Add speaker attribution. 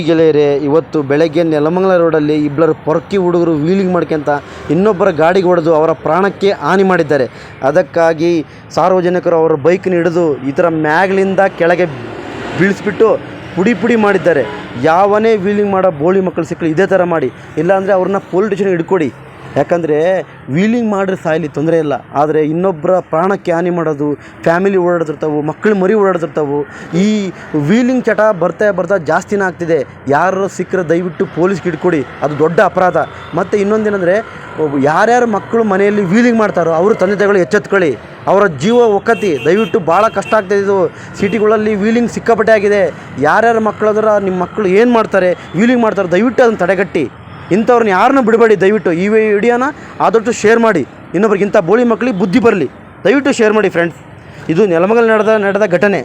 Speaker 1: ಈ ಗೆಳೆಯರೇ, ಇವತ್ತು ಬೆಳಗ್ಗೆ ನೆಲಮಂಗಲ ರೋಡಲ್ಲಿ ಇಬ್ಬರು ಪೊರ್ಕಿ ಹುಡುಗರು ವೀಲಿಂಗ್ ಮಾಡ್ಕೊಂತ ಇನ್ನೊಬ್ಬರ ಗಾಡಿಗೆ ಹೊಡೆದು ಅವರ ಪ್ರಾಣಕ್ಕೆ ಹಾನಿ ಮಾಡಿದ್ದಾರೆ. ಅದಕ್ಕಾಗಿ ಸಾರ್ವಜನಿಕರು ಅವರ ಬೈಕ್ನ ಹಿಡಿದು ಈ ಥರ ಮ್ಯಾಗ್ಲಿಂದ ಕೆಳಗೆ ಬೀಳಿಸ್ಬಿಟ್ಟು ಪುಡಿ ಪುಡಿ ಮಾಡಿದ್ದಾರೆ. ಯಾವನೇ ವೀಲಿಂಗ್ ಮಾಡೋ ಬೋಳಿ ಮಕ್ಕಳು ಸಿಕ್ಕಲು ಇದೇ ಥರ ಮಾಡಿ. ಇಲ್ಲಾಂದರೆ ಅವ್ರನ್ನ ಪೊಲೀಸ್ ಸ್ಟೇಷನ್ಗೆ ಹಿಡ್ಕೊಡಿ. ಯಾಕಂದರೆ ವೀಲಿಂಗ್ ಮಾಡಿದ್ರೆ ಸಾಯಲಿ ತೊಂದರೆ ಇಲ್ಲ. ಆದರೆ ಇನ್ನೊಬ್ಬರ ಪ್ರಾಣಕ್ಕೆ ಹಾನಿ ಮಾಡೋದು ಫ್ಯಾಮಿಲಿ ಓಡಾಡ್ತಿರ್ತಾವೆ ಮಕ್ಕಳು ಮರಿ ಓಡಾಡ್ತಿರ್ತಾವೆ, ಈ ವೀಲಿಂಗ್ ಚಟ ಬರ್ತಾ ಬರ್ತಾ ಜಾಸ್ತಿನೇ ಆಗ್ತಿದೆ. ಯಾರು ಸಿಕ್ಕರೆ ದಯವಿಟ್ಟು ಪೊಲೀಸ್ಗೆ ಇಟ್ಕೊಡಿ ಅದು ದೊಡ್ಡ ಅಪರಾಧ. ಮತ್ತು ಇನ್ನೊಂದೇನೆಂದರೆ ಯಾರ್ಯಾರು ಮಕ್ಕಳು ಮನೆಯಲ್ಲಿ ವೀಲಿಂಗ್ ಮಾಡ್ತಾರೋ, ಅವರು ತಂದೆ ತಾಯಿಗಳು ಎಚ್ಚೆತ್ಕೊಳ್ಳಿ. ಅವರ ಜೀವ ಒಕ್ಕತಿ, ದಯವಿಟ್ಟು ಭಾಳ ಕಷ್ಟ ಆಗ್ತಾಯಿದೆ ಇದು ಸಿಟಿಗಳಲ್ಲಿ ವೀಲಿಂಗ್ ಸಿಕ್ಕಾಪಟ್ಟೆ ಆಗಿದೆ. ಯಾರ್ಯಾರು ಮಕ್ಕಳಾದ್ರೆ ನಿಮ್ಮ ಮಕ್ಕಳು ಏನು ಮಾಡ್ತಾರೆ ವೀಲಿಂಗ್ ಮಾಡ್ತಾರೆ, ದಯವಿಟ್ಟು ಅದನ್ನು ತಡೆಗಟ್ಟಿ. ಇಂಥವ್ರನ್ನ ಯಾರನ್ನೂ ಬಿಡಬೇಡಿ, ದಯವಿಟ್ಟು ಈ ವಿಡಿಯೋನ ಆದಷ್ಟು ಶೇರ್ ಮಾಡಿ. ಇನ್ನೊಬ್ರಿಗೆ ಇಂಥ ಬೋಳಿ ಮಕ್ಕಳಿಗೆ ಬುದ್ಧಿ ಬರಲಿ. ದಯವಿಟ್ಟು ಶೇರ್ ಮಾಡಿ ಫ್ರೆಂಡ್ಸ್ ಇದು ನೆಲಮಗಲ್ ನಡೆದ ನಡೆದ ಘಟನೆ.